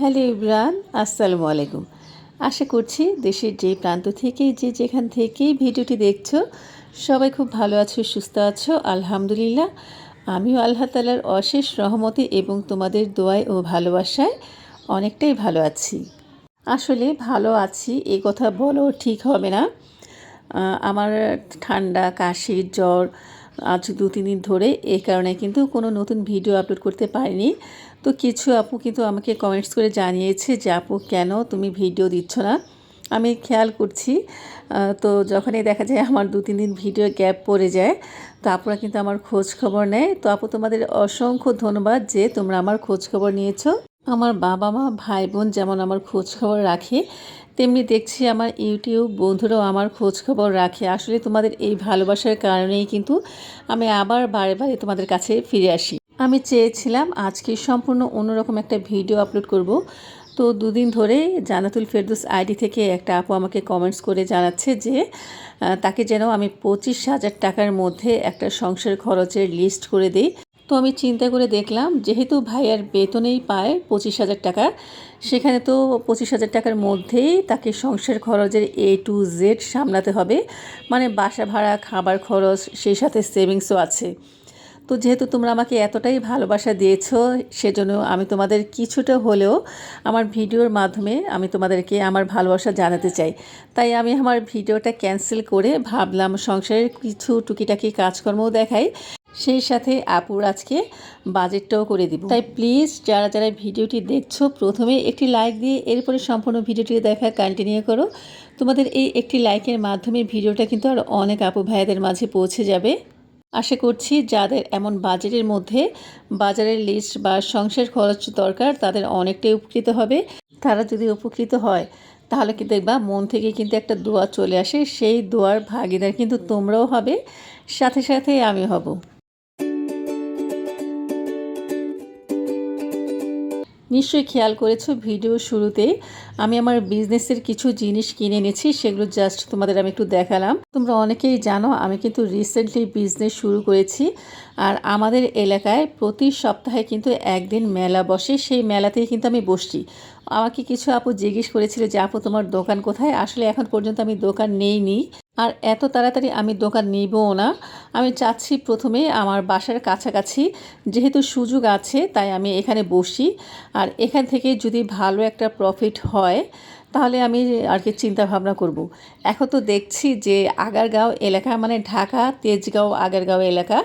Hello Ibran আসসালামু আলাইকুম। আশা করছি দেশের যে প্রান্ত থেকে, যে যেখান থেকেই ভিডিওটি দেখছ, সবাই খুব ভালো আছো, সুস্থ আছো, আলহামদুলিল্লাহ। আমিও আল্লাহ তালার অশেষ রহমতে এবং তোমাদের দোয়ায় ও ভালোবাসায় অনেকটাই ভালো আছি। আসলে ভালো আছি এই কথা বলো ঠিক হবে না। আমার ঠান্ডা কাশি জ্বর আজ দু তিন দিন ধরে এই কারণে কিন্তু কোনো নতুন ভিডিও আপলোড করতে পারিনি। তো কিছু আপু কিন্তু আমাকে কমেন্টস করে জানিয়েছে যে, আপু, কেন তুমি ভিডিও দিচ্ছ না? আমি খেয়াল করছি তো যখনই দেখা যায় আমার দু, তিন দিন ভিডিও গ্যাপ পড়ে যায়, তো আপুরা কিন্তু আমার খোঁজ খবর নেয়। তো আপু, তোমাদের অসংখ্য ধন্যবাদ যে তোমরা আমার খোঁজ খবর নিয়েছো। আমার বাবা মা, ভাই বোন যেমন আমার খোঁজ খবর রাখে, তেমনি দেখছি আমার ইউটিউব বন্ধুরাও আমার খোঁজ খবর রাখে। আসলে তোমাদের এই ভালোবাসার কারণেই কিন্তু আমি আবার বারে বারে তোমাদের কাছে ফিরে আসি। আমি চেয়েছিলাম আজকে সম্পূর্ণ অন্যরকম একটা ভিডিও আপলোড করব। তো দুদিন ধরে জানাতুল ফেরদুস আইডি থেকে একটা আপু আমাকে কমেন্টস করে জানাচ্ছে যে তাকে যেন আমি পঁচিশ হাজার টাকার মধ্যে একটা সংসার খরচের লিস্ট করে দিই। তো আমি চিন্তা করে দেখলাম, যেহেতু ভাইয়ার বেতনেই পায় পঁচিশ হাজার টাকা, সেখানে তো পঁচিশ হাজার টাকার মধ্যেই তাকে সংসার খরচের এ টু জেড সামলাতে হবে। মানে বাসা ভাড়া, খাবার খরচ, সেই সাথে সেভিংসও আছে। তো যেহেতু তোমরা আমাকে এতটাই ভালোবাসা দিয়েছ, সেজন্য আমি তোমাদের কিছুটা হলেও আমার ভিডিওর মাধ্যমে আমি তোমাদেরকে আমার ভালোবাসা জানাতে চাই। তাই আমি আমার ভিডিওটা ক্যান্সেল করে ভাবলাম সংসারের কিছু টুকিটাকি কাজকর্মও দেখাই। সেই সাথে আপুর আজকে বাজেটটাও করে দিব। তাই প্লিজ যারা যারা ভিডিওটি দেখছ, প্রথমে একটি লাইক দিয়ে এরপরে সম্পূর্ণ ভিডিওটি দেখা কন্টিনিউ করো। তোমাদের এই একটি লাইকের মাধ্যমে ভিডিওটা কিন্তু আর অনেক আপু ভাইয়াদের মাঝে পৌঁছে যাবে। আশা করছি যাদের এমন বাজেটের মধ্যে বাজারের লিস্ট বা সংসার খরচ দরকার, তাদের অনেকটাই উপকৃত হবে। তারা যদি উপকৃত হয়, তাহলে কি দেখবা মন থেকে কিন্তু একটা দোয়া চলে আসে। সেই দোয়ার ভাগিদার কিন্তু তোমরাও হবে। সাথে সাথে আমি হব। নিশ্চয়ই খেয়াল করেছ, ভিডিও শুরুতে আমি আমার বিজনেসের কিছু জিনিস কিনে এনেছি, সেগুলো জাস্ট তোমাদের আমি একটু দেখালাম। তোমরা অনেকেই জানো, আমি কিন্তু রিসেন্টলি বিজনেস শুরু করেছি আর আমাদের এলাকায় প্রতি সপ্তাহে কিন্তু একদিন মেলা বসে, সেই মেলাতেই কিন্তু আমি বসছি। আমাকে কিছু আপু জিজ্ঞেস করেছিল যে, আপু, তোমার দোকান কোথায়? আসলে এখন পর্যন্ত আমি দোকান নেইনি। আর এত তাড়াতাড়ি আমি দোকান নিবও না। আমি চাচ্ছি প্রথমে আমার বাসার কাছাকাছি যেহেতু সুযোগ আছে, তাই আমি এখানে বসি। আর এখান থেকে যদি ভালো একটা প্রফিট হয় তাহলে আমি আর কি চিন্তা ভাবনা করব। এখন তো দেখছি যে আগারগাঁও এলাকা মানে ঢাকা, তেজগাঁও, আগারগাঁও এলাকা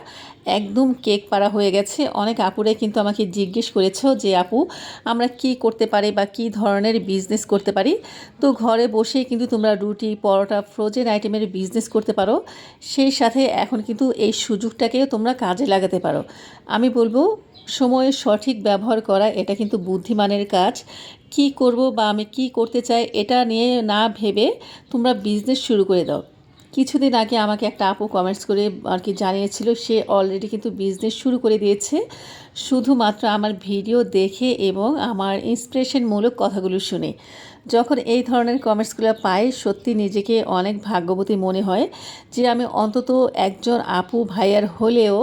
একদম কেক পাড়া হয়ে গেছে। অনেক আপুরাই কিন্তু আমাকে জিজ্ঞেস করেছ যে, আপু, আমরা কি করতে পারি বা কি ধরনের বিজনেস করতে পারি? তো ঘরে বসে কিন্তু তোমরা রুটি, পরোটা ফ্রোজেন আইটেমের বিজনেস করতে পারো। সেই সাথে এখন কিন্তু এই সুযোগটাকেও তোমরা কাজে লাগাতে পারো। আমি বলব, সময়ের সঠিক ব্যবহার করা, এটা কিন্তু বুদ্ধিমানের কাজ। কি করব বা আমি কি করতে চাই এটা নিয়ে না ভেবে তোমরা বিজনেস শুরু করে দাও। কিছুদিন আগে আমাকে একটা আপু কমেন্টস করে আর কি জানিয়েছিল, সে অলরেডি কিন্তু বিজনেস শুরু করে দিয়েছে। শুধুমাত্র আমার ভিডিও দেখে এবং আমার ইন্সপিরেশনমূলক কথাগুলো শুনে। যখন এই ধরনের কমেন্টসগুলো পাই, সত্যি নিজেকে অনেক ভাগ্যবতী মনে হয় যে আমি অন্তত একজন আপু ভাইয়ার হলেও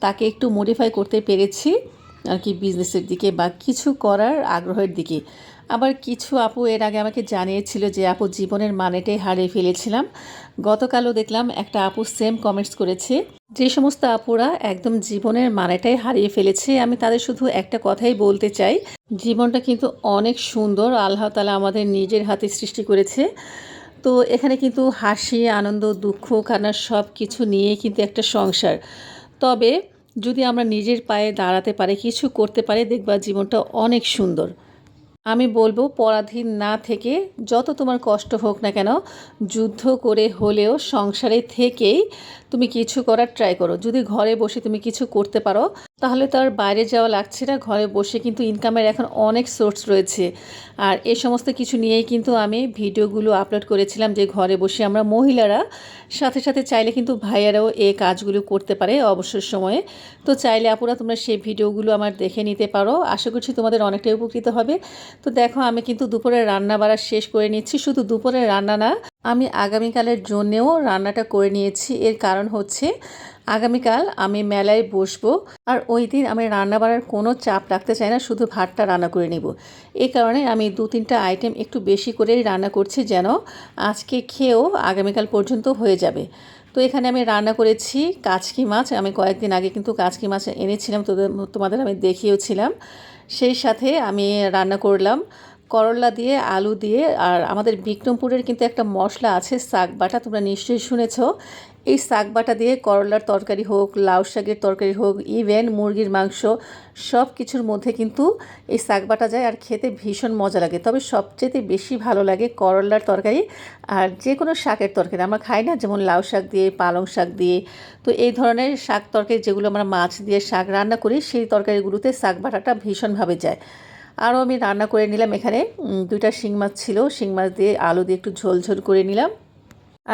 তাকে একটু মডিফাই করতে পেরেছি। আর কি বিজনেসের দিকে বা কিছু করার আগ্রহের দিকে। আবার কিছু আপু এর আগে আমাকে জানিয়েছিল যে, আপু, জীবনের মানেটাই হারিয়ে ফেলেছিলাম। গতকালও দেখলাম একটা আপু সেম কমেন্টস করেছে। যে সমস্ত আপুরা একদম জীবনের মানেটাই হারিয়ে ফেলেছে। আমি তাদের শুধু একটা কথাই বলতে চাই। জীবনটা কিন্তু অনেক সুন্দর। আল্লাহ তালা আমাদের নিজের হাতে সৃষ্টি করেছে। তো এখানে কিন্তু হাসি, আনন্দ, দুঃখ কান্না সব কিছু নিয়ে কিন্তু একটা সংসার। তবে যদি আমরা নিজের পায়ে দাঁড়াতে পারি, কিছু করতে পারি, দেখবা জীবনটা অনেক সুন্দর। আমি বলব, পরাধীন না থেকে যত তোমার কষ্ট হোক না কেন, যুদ্ধ করে হলেও সংসারে থেকেই তুমি কিছু করার ট্রাই করো। যদি ঘরে বসে তুমি কিছু করতে পারো তাহলে তো আর বাইরে যাওয়া লাগছে না, ঘরে বসে কিন্তু ইনকামের এখন অনেক সোর্স রয়েছে। আর এই সমস্ত কিছু নিয়েই কিন্তু আমি ভিডিওগুলো আপলোড করেছিলাম যে ঘরে বসে আমরা মহিলারা সাথে সাথে চাইলে কিন্তু ভাইয়ারাও এই কাজগুলো করতে পারে অবসর সময়ে। তো চাইলে আপুরা তোমরা সেই ভিডিওগুলো আমার দেখে নিতে পারো। আশা করছি তোমাদের অনেকটাই উপকৃত হবে। তো দেখো, আমি কিন্তু দুপুরে রান্না বাড়া শেষ করে নিচ্ছি। শুধু দুপুরে রান্না না, আমি আগামীকালের জন্যেও রান্নাটা করে নিয়েছি। এর কারণ হচ্ছে আগামীকাল আমি মেলায় বসবো আর ওই দিন আমি রান্না বাড়ার কোনো চাপ রাখতে চাই না, শুধু ভাতটা রান্না করে নেব। এই কারণে আমি দু তিনটা আইটেম একটু বেশি করেই রান্না করছি যেন আজকে খেয়েও আগামীকাল পর্যন্ত হয়ে যাবে। তো এখানে আমি রান্না করেছি কাচকি মাছ। আমি কয়েকদিন আগে কিন্তু কাচকি মাছ এনেছিলাম, তোদের তোমাদের আমি দেখিয়েওছিলাম সেই সাথে আমি রান্না করলাম করলা দিয়ে, আলু দিয়ে আর আমাদের বিক্রমপুরের কিন্তু একটা মশলা আছে, শাক বাটা, তোমরা নিশ্চয়ই শুনেছ। এই শাক বাটা দিয়ে করলার তরকারি হোক, লাউ শাকের তরকারি হোক ইভেন মুরগির মাংস সব কিছুর মধ্যে কিন্তু এই শাক বাটা যায় আর খেতে ভীষণ মজা লাগে। তবে সবচেয়ে বেশি ভালো লাগে করলার তরকারি আর যে কোনো শাকের তরকারি। আমরা খাই না যেমন লাউ শাক দিয়ে, পালং শাক দিয়ে। তো এই ধরনের শাক তরকারি যেগুলো আমরা মাছ দিয়ে শাক রান্না করি, সেই তরকারিগুলোতে শাক বাটাটা ভীষণভাবে যায়। আরও আমি রান্না করে নিলাম এখানে। দুইটা শিং মাছ ছিল। শিং মাছ দিয়ে আলু দিয়ে একটু ঝোল ঝোল করে নিলাম।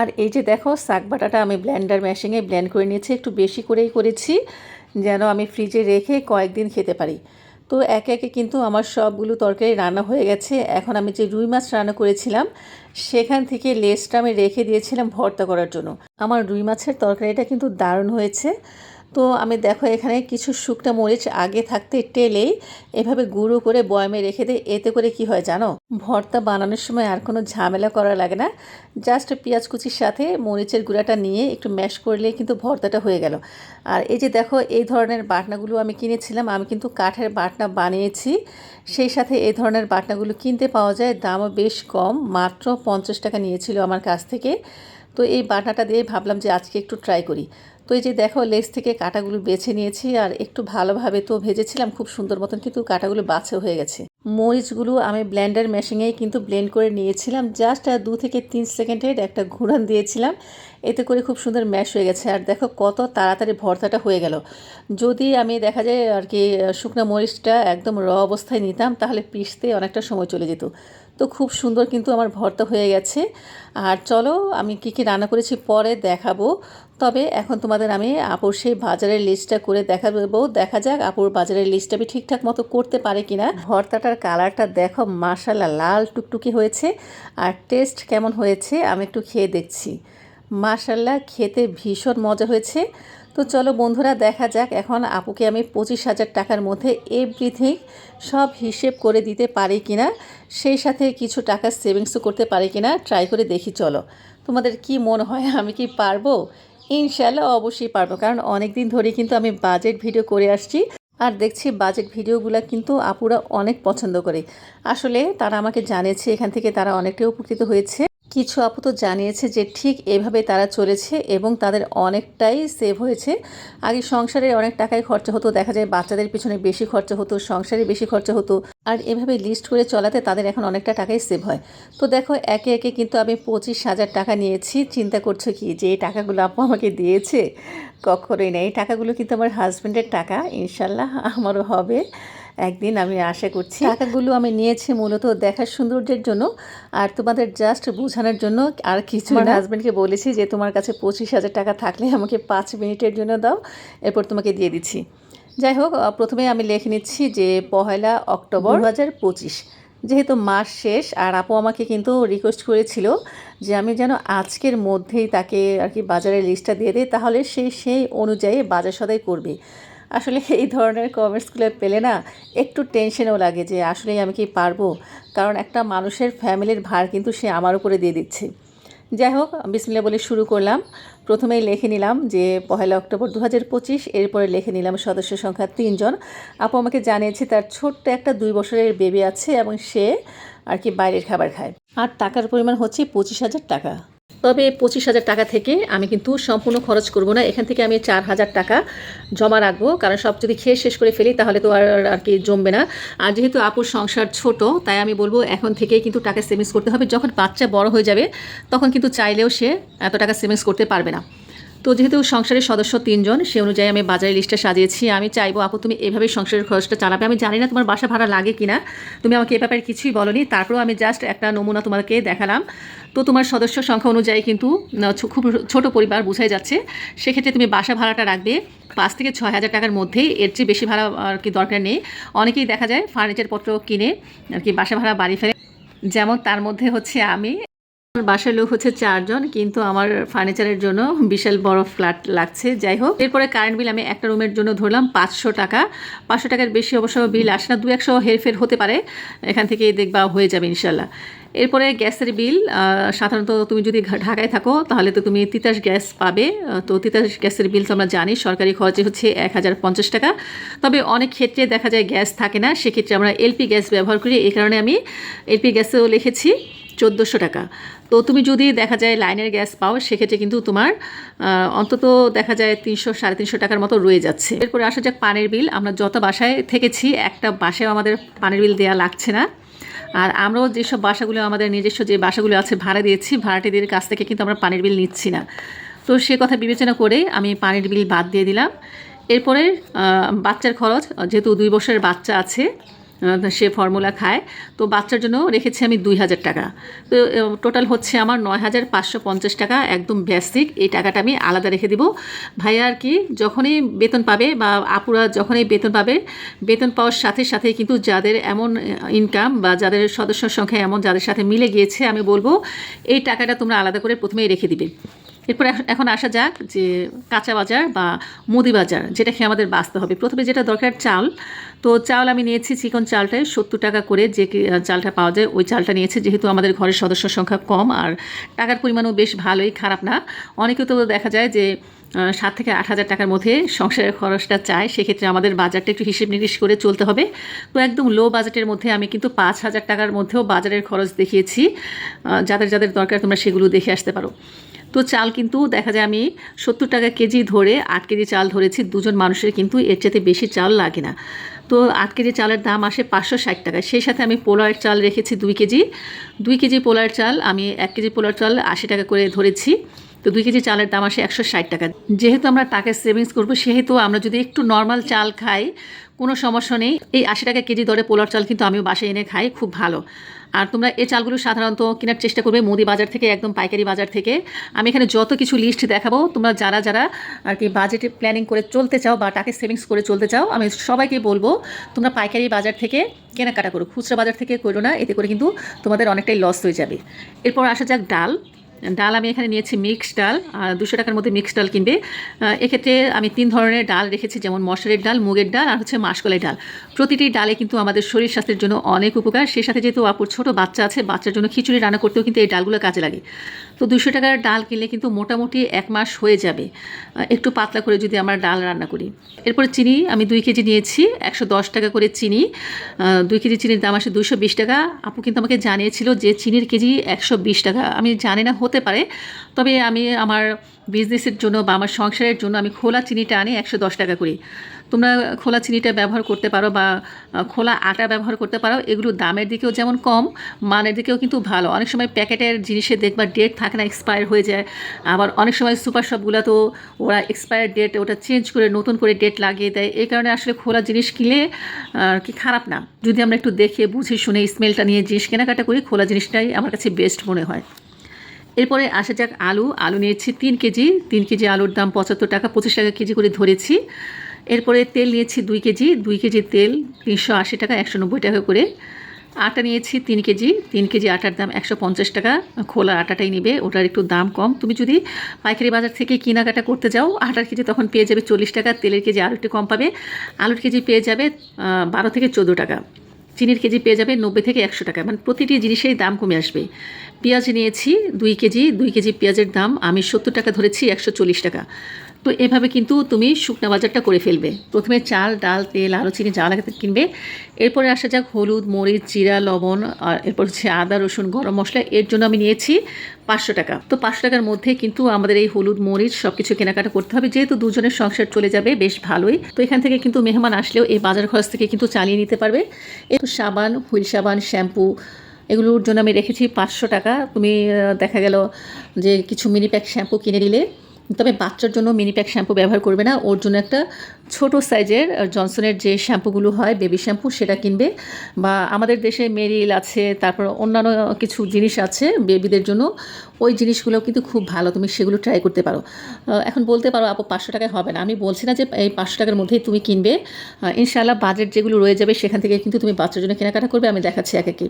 আর এই যে দেখো, শাক বাটাটা আমি ব্ল্যান্ডার ম্যাশিংয়ে ব্ল্যান্ড করে নিয়েছি, একটু বেশি করেই করেছি, যেন আমি ফ্রিজে রেখে কয়েকদিন খেতে পারি। তো একে একে কিন্তু আমার সবগুলো তরকারি রান্না হয়ে গেছে। এখন আমি যে রুই মাছ রান্না করেছিলাম, সেখান থেকে লেসটা আমি রেখে দিয়েছিলাম ভর্তা করার জন্য। আমার রুই মাছের তরকারিটা কিন্তু দারুণ হয়েছে। তো আমি দেখো এখানে কিছু শুকনো মরিচ আগে থাকতে টেলেই এভাবে গুঁড়ো করে বয়মে রেখে দিই। এতে করে কি হয় জানো? ভর্তা বানানোর সময় আর কোনো ঝামেলা করা লাগে না। জাস্ট পেঁয়াজ কুচির সাথে মরিচের গুঁড়াটা নিয়ে একটু ম্যাশ করলে কিন্তু ভর্তাটা হয়ে গেল। আর এই যে দেখো, এই ধরনের বাটনাগুলো আমি কিনেছিলাম, আমি কিন্তু কাঠের বাটনা বানিয়েছি। সেই সাথে এই ধরনের বাটনাগুলো কিনতে পাওয়া যায়, দামও বেশ কম, মাত্র পঞ্চাশ টাকা নিয়েছিল আমার কাছ থেকে। তো এই বাটনাটা দিয়ে ভাবলাম যে আজকে একটু ট্রাই করি। তো এই যে দেখো, লেস থেকে কাটাগুলো বেছে নিয়েছি আর একটু ভালোভাবে তো ভেজেছিলাম, খুব সুন্দর মতন কিন্তু কাটাগুলো বাছে হয়ে গেছে। মরিচগুলো আমি ব্লেন্ডার মেশিনেই কিন্তু ব্লেন্ড করে নিয়েছিলাম, জাস্ট দু থেকে তিন সেকেন্ডের একটা ঘুরান দিয়েছিলাম, এতে করে খুব সুন্দর ম্যাশ হয়ে গেছে। আর দেখো কত তাড়াতাড়ি ভর্তাটা হয়ে গেল। যদি আমি দেখা যায় আর কি, শুকনো মরিচটা একদম র অবস্থায় নিতাম, তাহলে পিষতে অনেকটা সময় চলে যেত। তো খুব সুন্দর কিন্তু আমার ভর্তা হয়ে গেছে। আর চলো, আমি কী কী রান্না করেছি পরে দেখাবো। তবে এখন তোমাদের আমি আপুর সেই বাজারের লিস্টটা করে দেখা দেবো দেখা যাক আপুর বাজারের লিস্টটা আমি ঠিকঠাক মতো করতে পারে কিনা। ভর্তাটার কালারটা দেখো মাসালা লাল টুকটুকি হয়েছে আর টেস্ট কেমন হয়েছে আমি একটু খেয়ে দেখছি। মাসাল্লাহ খেতে ভীষণ মজা হয়েছে। তো চলো বন্ধুরা, দেখা যাক এখন আপুকে আমি পঁচিশ হাজার টাকার মধ্যে এভরিথিং সব হিসেব করে দিতে পারি কিনা। সেই সাথে কিছু টাকা সেভিংসও করতে পারি কিনা। ট্রাই করে দেখি, চলো। তোমাদের কি মনে হয়, আমি কি পারব? ইনশাল্লাহ অবশ্যই পারব। কারণ অনেক দিন ধরে কিন্তু আমি বাজেট ভিডিও করে আসছি। আর দেখছি বাজেট ভিডিওগুলো কিন্তু আপুরা অনেক পছন্দ করে। আসলে তারা আমাকে জানিয়েছে, এখান থেকে তারা অনেকটাই উপকৃত হয়েছে। কিছু আপু তো জানিয়েছে যে ঠিক এভাবে তারা চলেছে এবং তাদের অনেকটাই সেভ হয়েছে। আগে সংসারে অনেক টাকাই খরচা হতো, দেখা যায় বাচ্চাদের পিছনে বেশি খরচা হতো, সংসারে বেশি খরচা হতো। আর এভাবে লিস্ট করে চলাতে তাদের এখন অনেকটা টাকাই সেভ হয়। তো দেখো, একে একে কিন্তু আমি পঁচিশ হাজার টাকা নিয়েছি। চিন্তা করছ কি যে এই টাকাগুলো আপু আমাকে দিয়েছে? কখনোই না। এই টাকাগুলো কিন্তু আমার হাজব্যান্ডের টাকা। ইনশাল্লাহ আমারও হবে। একদিন আমি আশা করছি টাকাগুলো আমি নিয়েছি মূলত দেখার সৌন্দর্যের জন্য। আর তোমাদের জাস্ট বোঝানোর জন্য আর কিছু আমার হাজব্যান্ডকে বলেছি যে তোমার কাছে পঁচিশ হাজার টাকা থাকলে আমাকে পাঁচ মিনিটের জন্য দাও এরপর তোমাকে দিয়ে দিচ্ছি। যাই হোক প্রথমে আমি লিখে নিচ্ছি যে পহেলা অক্টোবর দু হাজার পঁচিশ। যেহেতু মাস শেষ আর আপু আমাকে কিন্তু রিকোয়েস্ট করেছিল যে আমি যেন আজকের মধ্যেই তাকে আর কি বাজারের লিস্টটা দিয়ে দিই তাহলে সে সেই অনুযায়ী বাজার সদাই করবে। আসলে এই ধরনের কমেন্টসগুলো পেলে না একটু টেনশনও লাগে যে আসলেই আমি কি পারব? কারণ একটা মানুষের ফ্যামিলির ভার কিন্তু সে আমার উপরে দিয়ে দিচ্ছে। যাই হোক বিসমিল্লা বলে শুরু করলাম। প্রথমেই লিখে নিলাম যে, পহেলা অক্টোবর দু হাজার পঁচিশ, এরপরে লিখে নিলাম সদস্য সংখ্যা তিনজন। আপু আমাকে জানিয়েছে তার ছোট্ট একটা দুই বছরের বেবি আছে এবং সে আর কি বাইরের খাবার খায়। আর টাকার পরিমাণ হচ্ছে পঁচিশ হাজার টাকা। তবে পঁচিশ হাজার টাকা থেকে আমি কিন্তু সম্পূর্ণ খরচ করব না। এখান থেকে আমি চার হাজার টাকা জমা রাখব। কারণ সব যদি খেয়ে শেষ করে ফেলি, তাহলে তো আর আর কি জমবে না। আর যেহেতু আপুর সংসার ছোট, তাই আমি বলব এখন থেকেই কিন্তু টাকা সেভিংস করতে হবে। যখন বাচ্চা বড় হয়ে যাবে, তখন কিন্তু চাইলেও সে এত টাকা সেভিংস করতে পারবে না। তো যেহেতু সংসারের সদস্য তিনজন, সে অনুযায়ী আমি বাজারের লিস্টটা সাজিয়েছি। আমি চাইব, আপু, তুমি এভাবেই সংসারের খরচটা চালাবে। আমি জানি না তোমার বাসা ভাড়া লাগে কিনা। তুমি আমাকে এ ব্যাপারে কিছুই বলনি। তারপরেও আমি জাস্ট একটা নমুনা তোমাকে দেখালাম। তো তোমার সদস্য সংখ্যা অনুযায়ী কিন্তু খুব ছোট পরিবার বোঝাই যাচ্ছে। সেক্ষেত্রে তুমি বাসা ভাড়াটা রাখবে পাঁচ থেকে ছয় হাজার টাকার মধ্যেই। এর চেয়ে বেশি ভাড়া আর কি দরকার নেই। অনেকেই দেখা যায় ফার্নিচারপত্র কিনে আর কি বাসা ভাড়া বাড়ি ফেলে। যেমন তার মধ্যে হচ্ছে আমি। আমার বাসার লোক হচ্ছে চারজন, কিন্তু আমার ফার্নিচারের জন্য বিশাল বড় ফ্ল্যাট লাগছে। যাই হোক, এরপরে কারেন্ট বিল আমি একটা রুমের জন্য ধরলাম পাঁচশো টাকা। পাঁচশো টাকার বেশি অবশ্য বিল আসে না দু একশো হেরফের হতে পারে। এখান থেকে দেখবা হয়ে যাবে ইনশাল্লাহ এরপরে গ্যাসের বিল সাধারণত তুমি যদি ঢাকায় থাকো, তাহলে তো তুমি তিতাস গ্যাস পাবে। তো তিতাস গ্যাসের বিল তো আমরা জানি, সরকারি খরচে হচ্ছে এক হাজার পঞ্চাশ টাকা। তবে অনেক ক্ষেত্রে দেখা যায় গ্যাস থাকে না, সেক্ষেত্রে আমরা এলপি গ্যাস ব্যবহার করি। এই কারণে আমি এলপি গ্যাসেও লিখেছি। চোদ্দোশো টাকা। তো তুমি যদি দেখা যায় লাইনের গ্যাস পাও, সেক্ষেত্রে কিন্তু তোমার অন্তত দেখা যায় তিনশো, সাড়ে তিনশো টাকার মতো রয়ে যাচ্ছে। এরপরে আসা যাক পানির বিল। আমরা যত বাসায় থেকেছি, একটা বাসায়ও আমাদের পানির বিল দেওয়া লাগছে না। আর আমরাও যেসব বাসাগুলো, আমাদের নিজস্ব যে বাসাগুলো আছে, ভাড়া দিয়েছি, ভাড়াটিদের কাছ থেকে কিন্তু আমরা পানির বিল নিচ্ছি না। তো সে কথা বিবেচনা করে আমি পানির বিল বাদ দিয়ে দিলাম। এরপরে বাচ্চার খরচ, যেহেতু দুই বছরের বাচ্চা আছে সে ফর্মুলা খায়। তো বাচ্চার জন্য রেখেছি আমি দুই হাজার টাকা। তো টোটাল হচ্ছে আমার নয় হাজার পাঁচশো পঞ্চাশ টাকা, একদম বেসিক এই টাকাটা আমি আলাদা রেখে দিব। ভাইয়া আর কি, যখনই বেতন পাবে বা আপুরা যখনই বেতন পাবে, বেতন পাওয়ার সাথে সাথে কিন্তু যাদের এমন ইনকাম বা যাদের সদস্য সংখ্যা এমন, যাদের সাথে মিলে গিয়েছে, আমি বলব এই টাকাটা তোমরা আলাদা করে প্রথমেই রেখে দিবে। এরপর এখন আসা যাক যে কাঁচা বাজার বা মুদি বাজার যেটা খেয়ে আমাদের বাঁচতে হবে। প্রথমে যেটা দরকার, চাল। তো চাল আমি নিয়েছি চিকন চালটায়, সত্তর টাকা করে যে চালটা পাওয়া যায়, ওই চালটা নিয়েছি। যেহেতু আমাদের ঘরের সদস্য সংখ্যা কম, আর টাকার পরিমাণও বেশ ভালোই, খারাপ না। অনেকে তো দেখা যায় যে সাত থেকে আট হাজার টাকার মধ্যে সংসারের খরচটা চায়, সেক্ষেত্রে আমাদের বাজারটা একটু হিসেব নিকেশ করে চলতে হবে। তো একদম লো বাজেটের মধ্যে আমি কিন্তু পাঁচ হাজার টাকার মধ্যেও বাজারের খরচ দেখিয়েছি যাদের যাদের দরকার তোমরা সেগুলো দেখে আসতে পারো। তো চাল কিন্তু দেখা যায় আমি সত্তর টাকা কেজি ধরে আট কেজি চাল ধরেছি, দুজন মানুষের কিন্তু এর চাইতে বেশি চাল লাগে না। তো আট কেজি চালের দাম আসে পাঁচশো ষাট টাকা। সেই সাথে আমি পোলার চাল রেখেছি দুই কেজি। দুই কেজি পোলার চাল আমি এক কেজি পোলার চাল আশি টাকা করে ধরেছি। তো দুই কেজি চালের দাম আসে একশো ষাট টাকা। যেহেতু আমরা টাকা সেভিংস করব, সেহেতু আমরা যদি একটু নর্মাল চাল খাই, কোনো সমস্যা নেই। এই আশি টাকা কেজি দরে পোলার চাল কিন্তু আমিও বাসায় এনে খাই, খুব ভালো। আর তোমরা এই চালগুলো সাধারণত কেনার চেষ্টা করবে মুদি বাজার থেকে, একদম পাইকারি বাজার থেকে। আমি এখানে যত কিছু লিস্ট দেখাবো, তোমরা যারা যারা আর কি বাজেটে প্ল্যানিং করে চলতে চাও বা টাকা সেভিংস করে চলতে চাও, আমি সবাইকে বলব, তোমরা পাইকারি বাজার থেকে কেনাকাটা করো। খুচরা বাজার থেকে করো না, এতে করে কিন্তু তোমাদের অনেকটাই লস হয়ে যাবে। এরপর আসা যাক ডাল। ডাল আমি এখানে নিয়েছি মিক্সড ডাল, আর দুশো টাকার মধ্যে মিক্সড ডাল কিনবে। এক্ষেত্রে আমি তিন ধরনের ডাল রেখেছি, যেমন মশারের ডাল, মুগের ডাল, আর হচ্ছে মাসকলাই ডাল। প্রতিটি ডালে কিন্তু আমাদের শরীর স্বাস্থ্যের জন্য অনেক উপকার। সেই সাথে যেহেতু আপুর ছোটো বাচ্চা আছে, বাচ্চার জন্য খিচুড়ি রান্না করতেও কিন্তু এই ডালগুলো কাজে লাগে। তো দুশো টাকার ডাল কিনলে কিন্তু মোটামুটি এক মাস হয়ে যাবে। একটু পাতলা করে যদি আমরা ডাল রান্না করি। এরপরে চিনি, আমি দুই কেজি নিয়েছি, একশো দশ টাকা করে চিনি। দুই কেজি চিনির দাম আসে দুশো বিশ টাকা। আপু কিন্তু আমাকে জানিয়েছিল যে চিনির কেজি একশো বিশ টাকা। আমি জানি না হতে পারে, তবে আমি আমার বিজনেসের জন্য বা আমার সংসারের জন্য আমি খোলা চিনিটা আনি একশো দশ টাকা করি। তোমরা খোলা চিনিটা ব্যবহার করতে পারো বা খোলা আটা ব্যবহার করতে পারো। এগুলো দামের দিকেও যেমন কম, মানের দিকেও কিন্তু ভালো। অনেক সময় প্যাকেটের জিনিসে দেখবা ডেট থাকে না এক্সপায়ার হয়ে যায়। আবার অনেক সময় সুপার শপগুলো তো ওরা এক্সপায়ার ডেট ওটা চেঞ্জ করে, নতুন করে ডেট লাগিয়ে দেয়। এই কারণে আসলে খোলা জিনিস কিনলে আর কি খারাপ না। যদি আমরা একটু দেখে, বুঝে, শুনে স্মেলটা নিয়ে জিনিস কেনাকাটা করি, খোলা জিনিসটাই আমার কাছে বেস্ট মনে হয়। এরপরে আসা যাক আলু। আলু নিয়েছি তিন কেজি। তিন কেজি আলুর দাম পঁচাত্তর টাকা, পঁচিশ টাকা কেজি করে ধরেছি। এরপরে তেল নিয়েছি দুই কেজি দুই কেজি তেল তিনশো আশি টাকা, একশো নব্বই টাকা করে। আটা নিয়েছি তিন কেজি তিন কেজি আটার দাম একশো পঞ্চাশ টাকা। খোলা আটাটাই নেবে, ওটার একটু দাম কম। তুমি যদি পাইকারি বাজার থেকে কেনাকাটা করতে যাও, আটার কেজি তখন পেয়ে যাবে চল্লিশ টাকা, তেলের কেজি আলু একটু কম পাবে। আলুর কেজি পেয়ে যাবে বারো থেকে চোদ্দ টাকা। চিনির কেজি পেয়ে যাবে নব্বই থেকে একশো টাকা। মানে প্রতিটি জিনিসের দাম কমে আসবে। পেঁয়াজ নিয়েছি, দুই কেজি দুই কেজি পেঁয়াজের দাম, আমি সত্তর টাকা ধরেছি, একশো চল্লিশ টাকা। তো এভাবে কিন্তু তুমি শুকনা বাজারটা করে ফেলবে। প্রথমে চাল, ডাল, তেল, আলু, চিনি, যা লাগাতে কিনবে। এরপরে আসা যাক হলুদ, মরিচ, জিরা, লবণ, আর এরপর হচ্ছে আদা, রসুন, গরম মশলা। এর জন্য আমি নিয়েছি পাঁচশো টাকা। তো পাঁচশো টাকার মধ্যে কিন্তু আমাদের এই হলুদ, মরিচ সব কিছু কেনাকাটা করতে হবে। যেহেতু দুজনের সংসার চলে যাবে, বেশ ভালোই। তো এখান থেকে কিন্তু মেহমান আসলেও এই বাজার খরচ থেকে কিন্তু চালিয়ে নিতে পারবে। একটু সাবান, হুইল সাবান, শ্যাম্পু এগুলোর জন্য আমি রেখেছি পাঁচশো টাকা। তুমি দেখা গেল যে কিছু মিনি প্যাক শ্যাম্পু কিনে নিলে। তবে বাচ্চার জন্য মিনি প্যাক শ্যাম্পু ব্যবহার করবে না। ওর জন্য একটা ছোট সাইজের জনসনের যে শ্যাম্পুগুলো হয় বেবি শ্যাম্পু সেটা কিনবে। বা আমাদের দেশে মেরিল আছে, তারপর অন্যান্য কিছু জিনিস আছে বেবিদের জন্য। ওই জিনিসগুলো কিন্তু খুব ভালো, তুমি সেগুলো ট্রাই করতে পারো। এখন বলতে পারো, আপু, পাঁচশো টাকায় হবে না। আমি বলছি না যে এই পাঁচশো টাকার মধ্যেই তুমি কিনবে। ইনশাআল্লাহ বাজেট যেগুলো রয়ে যাবে, সেখান থেকে কিন্তু তুমি বাচ্চার জন্য কেনাকাটা করবে। আমি দেখাচ্ছি এক একে।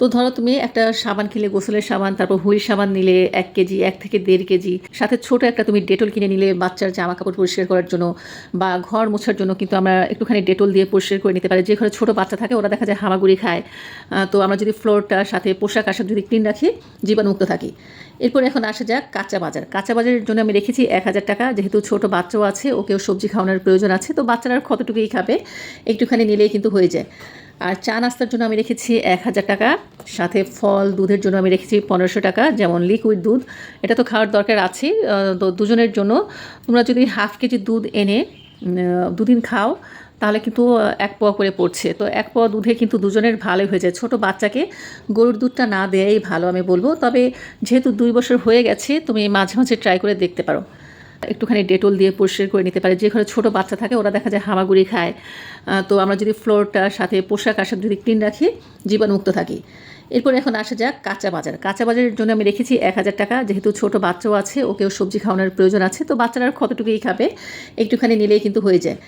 তো ধরো তুমি একটা সাবান কিনলে, গোসলের সাবান, তারপর হুইল সাবান নিলে এক কেজি, এক থেকে দেড় কেজি। সাথে ছোট একটা তুমি ডেটল কিনে নিলে বাচ্চার জামা কাপড় পরিষ্কার করার জন্য বা ঘর মোছার জন্য কিন্তু আমরা একটুখানি ডেটল দিয়ে পরিষ্কার করে নিতে পারি। যে ঘরে ছোটো বাচ্চা থাকে, ওরা দেখা যায় হামাগুড়ি খায়। তো আমরা যদি ফ্লোরটার সাথে পোশাক আশাক যদি ক্লিন রাখি, জীবাণুমুক্ত থাকি। এরপর এখন আসা যাক কাঁচা বাজার। কাঁচা বাজারের জন্য আমি রেখেছি এক হাজার টাকা। যেহেতু ছোট বাচ্চাও আছে, ওকেও সবজি খাওয়ানোর প্রয়োজন আছে, তো বাচ্চারা কতটুকুই খাবে, একটুখানি নিলেই কিন্তু হয়ে যায়। আর চা নাস্তার জন্য আমি রেখেছি এক হাজার টাকা, সাথে ফল, দুধের জন্য আমি রেখেছি পনেরোশো টাকা, যেমন লিকুইড দুধ। এটা তো খাওয়ার দরকার আছে তো দুজনের জন্য। তোমরা যদি হাফ কেজি দুধ এনে দুদিন খাও, তাহলে কিন্তু এক পোয়া করে পড়ছে। তো এক পোয়া দুধে কিন্তু দুজনের ভালোই হয়ে যায়। ছোটো বাচ্চাকে গরুর দুধটা না দেয়াই ভালো আমি বলব। তবে যেহেতু দুই বছর হয়ে গেছে, তুমি মাঝে মাঝে ট্রাই করে দেখতে পারো। একটুখানি ডেটল দিয়ে পরিষ্কার করে নিতে পারে। যে ঘরে ছোটো বাচ্চা থাকে, ওরা দেখা যায় হামাগুড়ি খায়। তো আমরা যদি ফ্লোরটার সাথে পোশাক আশাক যদি ক্লিন রাখি, জীবাণুমুক্ত থাকি। এরপর এখন আসা যাক কাঁচা বাজার। কাঁচা বাজারের জন্য আমি রেখেছি এক হাজার টাকা। যেহেতু ছোটো বাচ্চাও আছে, ওকেও সবজি খাওয়ানোর প্রয়োজন আছে, তো বাচ্চারা কতটুকুই খাবে, একটুখানি নিলেই কিন্তু হয়ে যায়।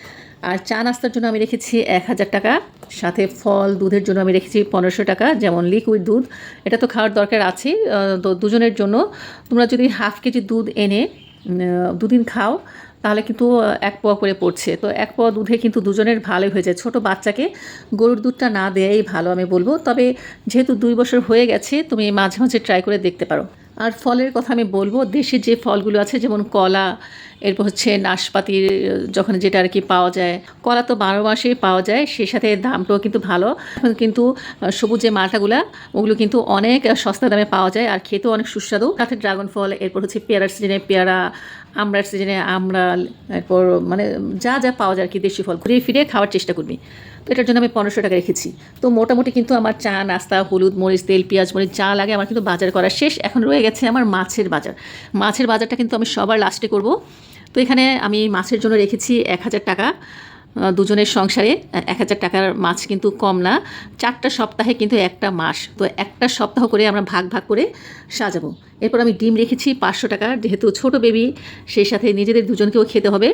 আর চা নাস্তার জন্য আমি রেখেছি এক হাজার টাকা। সাথে ফল, দুধের জন্য আমি রেখেছি পনেরোশো টাকা, যেমন লিকুইড দুধ। এটা তো খাওয়ার দরকার আছে তো দুজনের জন্য তোমরা যদি হাফ কেজি দুধ এনে দুদিন খাও, তাহলে কিন্তু এক পোয়া করে পড়ছে। তো এক পোয়া দুধে কিন্তু দুজনের ভালোই হয়ে যায়। ছোটো বাচ্চাকে গরুর দুধটা না দেয়াই ভালো আমি বলব। তবে যেহেতু দুই বছর হয়ে গেছে, তুমি মাঝে মাঝে ট্রাই করে দেখতে পারো। আর ফলের কথা আমি বলব, দেশে যে ফলগুলো আছে, যেমন কলা, এরপর হচ্ছে নাশপাতির, যখন যেটা আর কি পাওয়া যায়, কলা তো বারো মাসেই পাওয়া যায়, সেই সাথে দামটাও কিন্তু ভালো। কিন্তু সবুজ যে মালটাগুলা ওগুলো কিন্তু অনেক সস্তা দামে পাওয়া যায় আর খেতেও অনেক সুস্বাদু। তাতে ড্রাগন ফল, এরপর হচ্ছে পেয়ারার সিজনে পেয়ারা আমড়ার সিজনে আমরা এরপর মানে যা যা পাওয়া যায় আর কি দেশি ফল ঘুরিয়ে ফিরিয়ে খাওয়ার চেষ্টা করবি তো এটার জন্য আমি পনেরোশো টাকা রেখেছি। তো মোটামুটি কিন্তু আমার চা, নাস্তা, হলুদ মরিচ, তেল, পেঁয়াজ মরিচ যা লাগে আমার কিন্তু বাজার করা শেষ। এখন রয়ে গেছে আমার মাছের বাজার। মাছের বাজারটা কিন্তু আমি সবার লাস্টে করব। তো এখানে আমি মাছের জন্য রেখেছি এক হাজার টাকা। দুজনের সংসারে এক হাজার টাকার মাছ কিন্তু কম না। চারটা সপ্তাহে কিন্তু একটা মাস। তো একটা সপ্তাহ করে আমরা ভাগ ভাগ করে সাজাবো। এরপর আমি ডিম রেখেছি পাঁচশো টাকার যেহেতু ছোট বেবি সেই সাথে নিজেদের দুজনকেও খেতে হবে।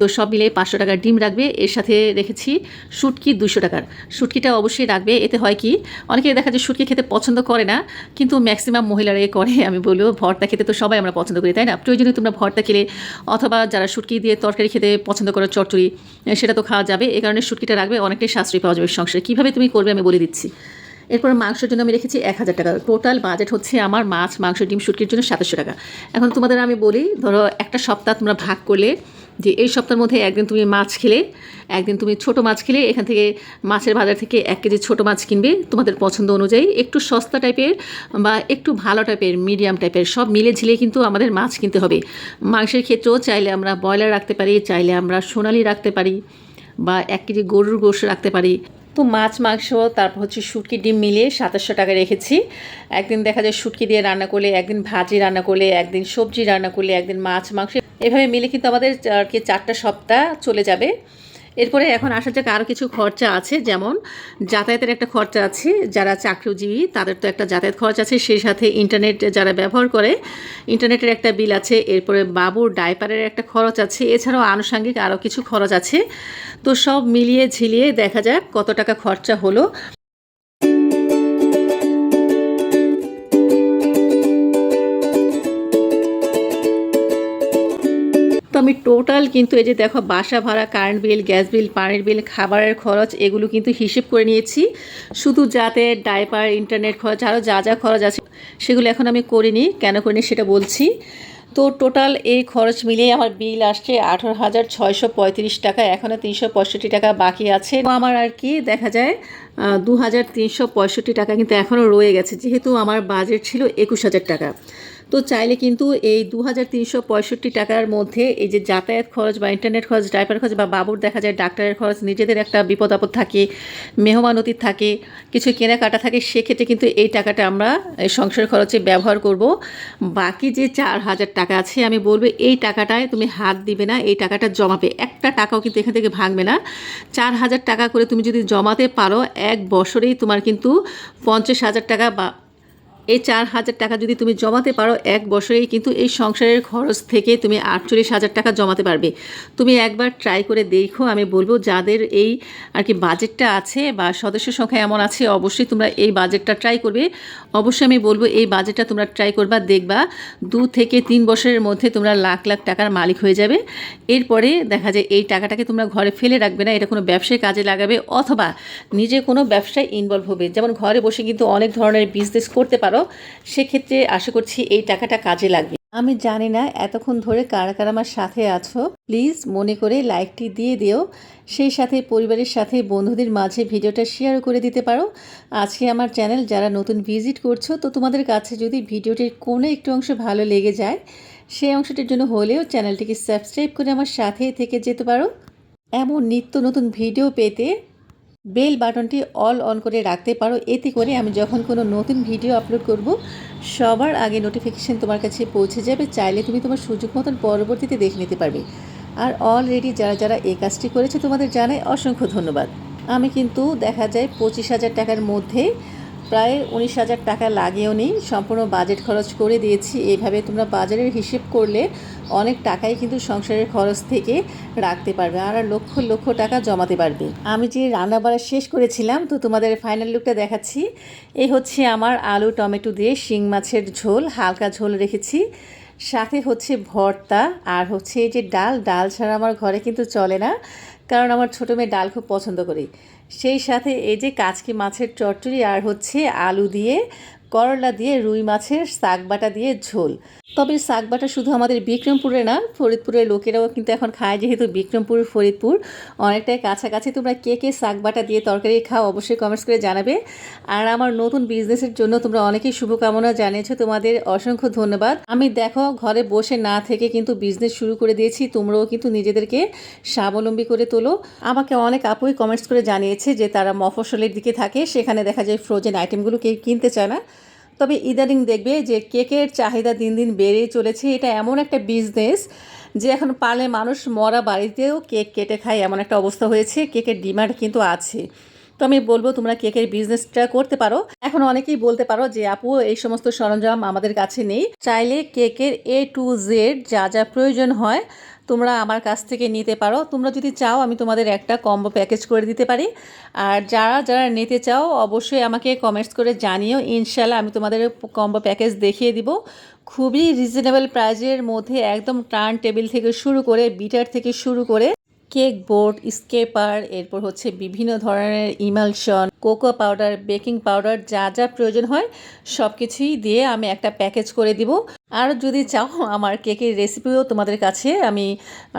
তো সব মিলে পাঁচশো টাকার ডিম রাখবে। এর সাথে রেখেছি শুটকি দুশো টাকার। শুটকিটা অবশ্যই রাখবে। এতে হয় কি অনেকে দেখা যায় শুটকি খেতে পছন্দ করে না, কিন্তু ম্যাক্সিমাম মহিলারাই করে। আমি বলব, ভর্তা খেতে তো সবাই আমরা পছন্দ করি, তাই না? প্রয়োজনে তোমরা ভর্তা খেলে, অথবা যারা শুটকি দিয়ে তরকারি খেতে পছন্দ করো, চচ্চড়ি সেটা তো খাওয়া যাবে এই কারণে শুটকিটা রাখবে, অনেকটাই সাশ্রয় পাওয়া যাবে সংসারে। কীভাবে তুমি করবে আমি বলে দিচ্ছি। এরপর মাংসের জন্য আমি রেখেছি এক হাজার টাকা। টোটাল বাজেট হচ্ছে আমার মাছ, মাংস, ডিম, শুটকির জন্য সাতাশশো টাকা। এখন তোমাদের আমি বলি, ধরো একটা সপ্তাহ তোমরা ভাগ করলে যে এই সপ্তাহের মধ্যে একদিন তুমি মাছ খেলে, একদিন তুমি ছোট মাছ খেলে, এখান থেকে মাছের বাজার থেকে এক কেজি ছোট মাছ কিনবে তোমাদের পছন্দ অনুযায়ী। একটু সস্তা টাইপের বা একটু ভালো টাইপের, মিডিয়াম টাইপের, সব মিলে ঝিলে কিন্তু আমাদের মাছ কিনতে হবে। মাংসের ক্ষেত্রেও চাইলে আমরা ব্রয়লার রাখতে পারি, চাইলে আমরা সোনালি রাখতে পারি বা এক কেজি গরুর গোশ রাখতে পারি। তো মাছ, মাংস, তারপর হচ্ছে শুটকি, ডিম মিলিয়ে সাতাশশো টাকা রেখেছি। একদিন দেখা যায় শুটকি দিয়ে রান্না করলে, একদিন ভাজি রান্না করলে, একদিন সবজি রান্না করলে, একদিন মাছ, মাংস, এভাবে মিলে কিন্তু আমাদের আর কি চারটা সপ্তাহ চলে যাবে। এরপরে এখন আসা যাক আরও কিছু খরচা আছে, যেমন যাতায়াতের একটা খরচা আছে, যারা চাকরিজীবী তাদের তো একটা যাতায়াত খরচ আছে, সেই সাথে ইন্টারনেট যারা ব্যবহার করে ইন্টারনেটের একটা বিল আছে, এরপরে বাবুর ডাইপারের একটা খরচ আছে, এছাড়াও আনুষাঙ্গিক আরও কিছু খরচ আছে। তো সব মিলিয়ে ঝিলিয়ে দেখা যাক কত টাকা খরচা হলো। আমি টোটাল কিন্তু এই যে দেখো বাসা ভাড়া কারেন্ট বিল গ্যাস বিল পানির বিল খাবারের খরচ, এগুলো কিন্তু হিসেব করে নিয়েছি। শুধু যাতে ডাইপার ইন্টারনেট খরচ আরও যা যা খরচ আছে, সেগুলো এখন আমি করিনি। কেন করিনি সেটা বলছি। তো টোটাল এই খরচ মিলিয়ে আমার বিল আসছে আঠারো হাজার ছয়শো পঁয়ত্রিশ টাকা। এখনও তিনশো পঁয়ষট্টি টাকা বাকি আছে। তো আমার আর কি দেখা যায় দু হাজার তিনশো পঁয়ষট্টি টাকা কিন্তু এখনও রয়ে গেছে। যেহেতু আমার বাজেট ছিল একুশ হাজার টাকা। তো চাইলে কিন্তু এই দু হাজার তিনশো পঁয়ষট্টি টাকার মধ্যে এই যে যাতায়াত খরচ বা ইন্টারনেট খরচ ড্রাইভার খরচ বা বাবুর দেখা যায় ডাক্তারের খরচ, নিজেদের একটা বিপদ আপদ থাকে মেহমানতি থাকে, কিছু কেনাকাটা থাকে, সেক্ষেত্রে কিন্তু এই টাকাটা আমরা সংসার খরচে ব্যবহার করব। বাকি যে চার হাজার টাকা আছে, আমি বলব এই টাকাটায় তুমি হাত দিবে না, এই টাকাটা জমাবে। একটা টাকাও কিন্তু এখান থেকে ভাঙবে না। চার হাজার টাকা করে তুমি যদি জমাতে পারো, এক বছরেই তোমার কিন্তু পঞ্চাশ হাজার টাকা বা এই চার হাজার টাকা যদি তুমি জমাতে পারো, এক বছরেই কিন্তু এই সংসারের খরচ থেকে তুমি আটচল্লিশ হাজার টাকা জমাতে পারবে। তুমি একবার ট্রাই করে দেখো, আমি বলব যাদের এই আর কি বাজেটটা আছে বা সদস্য সংখ্যা এমন আছে, অবশ্যই তোমরা এই বাজেটটা ট্রাই করবে। অবশ্যই আমি বলব এই বাজেটটা তোমরা ট্রাই করবা, দেখবা দু থেকে তিন বছরের মধ্যে তোমরা লাখ লাখ টাকার মালিক হয়ে যাবে। এরপরে দেখা যায় এই টাকাটাকে তোমরা ঘরে ফেলে রাখবে না, এটা কোনো ব্যবসায় কাজে লাগাবে অথবা নিজে কোনো ব্যবসায় ইনভলভ হবে। যেমন ঘরে বসে কিন্তু অনেক ধরনের বিজনেস করতে পারো সেক্ষেত্রে আশা করছি এই টাকাটা কাজে লাগবে। আমি জানি না এতক্ষণ ধরে কারা কারা আমার সাথে আছো। প্লিজ মনে করে লাইকটি দিয়ে দিও। সেই সাথে পরিবারের সাথে বন্ধুদের মাঝে ভিডিওটা শেয়ার করে দিতে পারো। আজকে আমার চ্যানেল যারা নতুন ভিজিট করছ, তো তোমাদের কাছে যদি ভিডিওটির কোনো একটু অংশ ভালো লেগে যায় সেই অংশটির জন্য হলেও চ্যানেলটিকে সাবস্ক্রাইব করে আমার সাথে থেকে যেতে পারো। এমন নিত্য নতুন ভিডিও পেতে বেল বাটনটি অল অন করে রাখতে পারো। এতে করে আমি যখন কোনো নতুন ভিডিও আপলোড করব, সবার আগে নোটিফিকেশান তোমার কাছে পৌঁছে যাবে। চাইলে তুমি তোমার সুযোগ মতন পরবর্তীতে দেখে নিতে পারবে। আর অলরেডি যারা যারা এই কাজটি করেছে তোমাদের জানাই অসংখ্য ধন্যবাদ। আমি কিন্তু দেখা যায় পঁচিশ হাজার টাকার মধ্যে প্রায় উনিশ হাজার টাকা লাগেও নেই। সম্পূর্ণ বাজেট খরচ করে দিয়েছি। এইভাবে তোমরা বাজারের হিসেব করলে অনেক টাকাই কিন্তু সংসারের খরচ থেকে রাখতে পারবে আর লক্ষ লক্ষ টাকা জমাতে পারবে। আমি যে রান্না বাড়া শেষ করেছিলাম, তো তোমাদের ফাইনাল লুকটা দেখাচ্ছি। এই হচ্ছে আমার আলু, টমেটো দিয়ে শিং মাছের ঝোল, হালকা ঝোল রেখেছি। সাথে হচ্ছে ভর্তা আর হচ্ছে এই যে ডাল ডাল ছাড়া আমার ঘরে কিন্তু চলে না। কারণ আমার ছোটো মেয়ে ডাল খুব পছন্দ করি। সেই সাথে এই যে কাচকি মাছের চচ্চড়ি আর হচ্ছে আলু দিয়ে করলা দিয়ে রুই মাছের শাক বাটা দিয়ে ঝোল। তবে শাক বাটা শুধু আমাদের বিক্রমপুরে না, ফরিদপুরের লোকেরাও কিন্তু এখন খায় যেহেতু বিক্রমপুর, ফরিদপুর। অনেকটাই কাছাকাছি। তোমরা কে কে শাক বাটা দিয়ে তরকারি খাও অবশ্যই কমেন্টস করে জানাবে। আর আমার নতুন বিজনেসের জন্য তোমরা অনেকেই শুভকামনা জানিয়েছো। তোমাদের অসংখ্য ধন্যবাদ। আমি দেখো, ঘরে বসে না থেকে কিন্তু বিজনেস শুরু করে দিয়েছি। তোমরাও কিন্তু নিজেদেরকে স্বাবলম্বী করে তোলো। আমাকে অনেক আপুই কমেন্টস করে জানিয়েছে যে তারা মফস্বলের দিকে থাকে। সেখানে দেখা যায় ফ্রোজেন আইটেমগুলো কেউ কিনতে চায় না। তবে ইদানিং দেখবে যে কেকের চাহিদা দিন দিন বেড়েই চলেছে। এটা এমন একটা বিজনেস যে এখন পারলে মানুষ মরা বাড়িতেও কেক কেটে খায় এমন একটা অবস্থা হয়েছে। কেকের ডিমান্ড কিন্তু আছে। তো আমি বলব, তোমরা কেকের বিজনেসটা করতে পারো। এখন অনেকেই বলতে পারো যে, আপু, এই সমস্ত সরঞ্জাম আমাদের কাছে নেই। চাইলে কেকের এ টু জেড যা যা প্রয়োজন হয় তোমরা আমার কাছ থেকে নিতে পারো। তোমরা যদি চাও, আমি তোমাদের একটা কম্বো প্যাকেজ করে দিতে পারি। আর যারা যারা নিতে চাও, অবশ্যই আমাকে কমেন্টস করে জানিও। ইনশাল্লাহ আমি তোমাদের কম্বো প্যাকেজ দেখিয়ে দিব। খুবই রিজনেবল প্রাইজের মধ্যে একদম টার্ন টেবিল থেকে শুরু করে বিটার থেকে শুরু করে কেক বোর্ড স্কেপার এরপর হচ্ছে বিভিন্ন ধরনের emulsion cocoa powder baking powder যা যা প্রয়োজন হয় সব কিছুই দিয়ে আমি একটা প্যাকেজ করে দিব। আর যদি চাও, আমার কেকের রেসিপিও তোমাদের কাছে আমি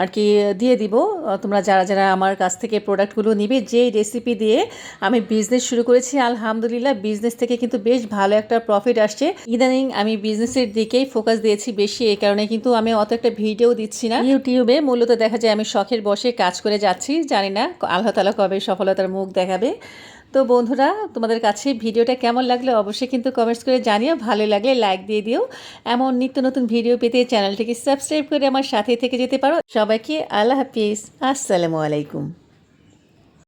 আর কি দিয়ে দিব। তোমরা যারা যারা আমার কাছ থেকে প্রোডাক্টগুলো নিবে, যেই রেসিপি দিয়ে আমি বিজনেস শুরু করেছি, আলহামদুলিল্লাহ বিজনেস থেকে কিন্তু বেশ ভালো একটা প্রফিট আসছে। ইদানিং আমি বিজনেসের দিকেই ফোকাস দিয়েছি বেশি, এই কারণে কিন্তু আমি অত একটা ভিডিও দিচ্ছি না। ইউটিউবে মূলত দেখা যায় আমি শখের বসে কাজ করে যাচ্ছি, জানি না আল্লাহ তালা কবে সফলতার মুখ দেখাবে। তো বন্ধুরা, তোমাদের কাছে ভিডিওটা কেমন লাগল অবশ্যই কিন্তু কমেন্টস করে জানিও। ভালো লাগলে লাইক দিয়ে দিও। এমন নিত্য নতুন ভিডিও পেতে চ্যানেলটিকে সাবস্ক্রাইব করে আমার সাথে থেকে যেতে পারো। সবাইকে আল্লাহ হাফিজ। আসসালামু আলাইকুম।